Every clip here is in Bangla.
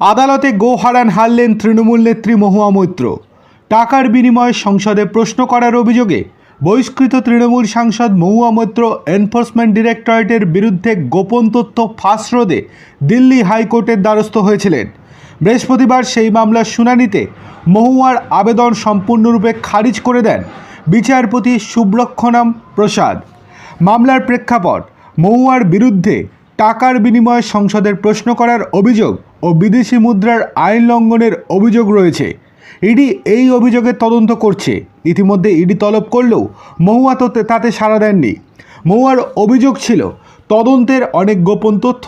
আদালতে গোহারান হারলেন তৃণমূল নেত্রী মহুয়া মৈত্র। টাকার বিনিময়ে সংসদে প্রশ্ন করার অভিযোগে বহিষ্কৃত তৃণমূল সাংসদ মহুয়া মৈত্র এনফোর্সমেন্ট ডিরেক্টরেটের বিরুদ্ধে গোপন তথ্য ফাঁস রোধে দিল্লি হাইকোর্টের দ্বারস্থ হয়েছিলেন। বৃহস্পতিবার সেই মামলার শুনানিতে মহুয়ার আবেদন সম্পূর্ণরূপে খারিজ করে দেন বিচারপতি সুব্রক্ষণম প্রসাদ। মামলার প্রেক্ষাপট, মহুয়ার বিরুদ্ধে টাকার বিনিময়ে সংসদের প্রশ্ন করার অভিযোগ ও বিদেশি মুদ্রার আইন লঙ্ঘনের অভিযোগ রয়েছে। ইডি এই অভিযোগের তদন্ত করছে। ইতিমধ্যে ইডি তলব করলেও মহুয়া তো তাতে সাড়া দেননি। মহুয়ার অভিযোগ ছিল, তদন্তের অনেক গোপন তথ্য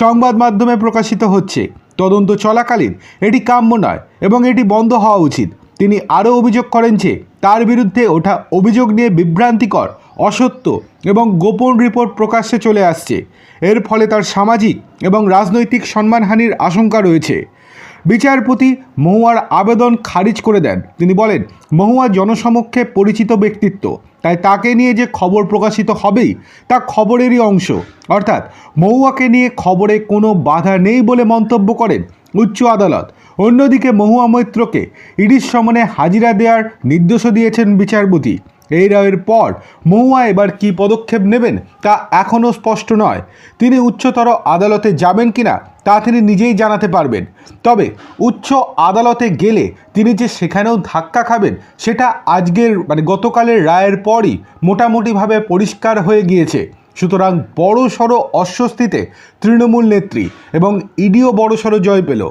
সংবাদ মাধ্যমে প্রকাশিত হচ্ছে। তদন্ত চলাকালীন এটি কাম্য নয় এবং এটি বন্ধ হওয়া উচিত। তিনি আরও অভিযোগ করেন যে, তার বিরুদ্ধে ওঠা অভিযোগ নিয়ে বিভ্রান্তিকর অসত্য এবং গোপন রিপোর্ট প্রকাশ্যে চলে আসছে। এর ফলে তার সামাজিক এবং রাজনৈতিক সম্মানহানির আশঙ্কা রয়েছে। বিচারপতি মহুয়ার আবেদন খারিজ করে দেন। তিনি বলেন, মহুয়া জনসমক্ষে পরিচিত ব্যক্তিত্ব, তাই তাকে নিয়ে যে খবর প্রকাশিত হবেই, তা খবরেরই অংশ। অর্থাৎ, মহুয়াকে নিয়ে খবরে কোনো বাধা নেই বলে মন্তব্য করেন উচ্চ আদালত। অন্যদিকে মহুয়া মৈত্রকে ইডির সমনে হাজিরা দেওয়ার নির্দেশও দিয়েছেন বিচারপতি। এই রায়ের পর মহুয়া এবার কী পদক্ষেপ নেবেন তা এখনও স্পষ্ট নয়। তিনি উচ্চতর আদালতে যাবেন কিনা তা তিনি নিজেই জানাতে পারবেন। তবে উচ্চ আদালতে গেলে তিনি যে সেখানেও ধাক্কা খাবেন, সেটা আজকের মানে গতকালের রায়ের পরই মোটামুটিভাবে পরিষ্কার হয়ে গিয়েছে। সুতরাং বড় সড়ো অস্বস্তিতে তৃণমূল নেত্রী এবং ইডিও বড়সড় জয় পেল।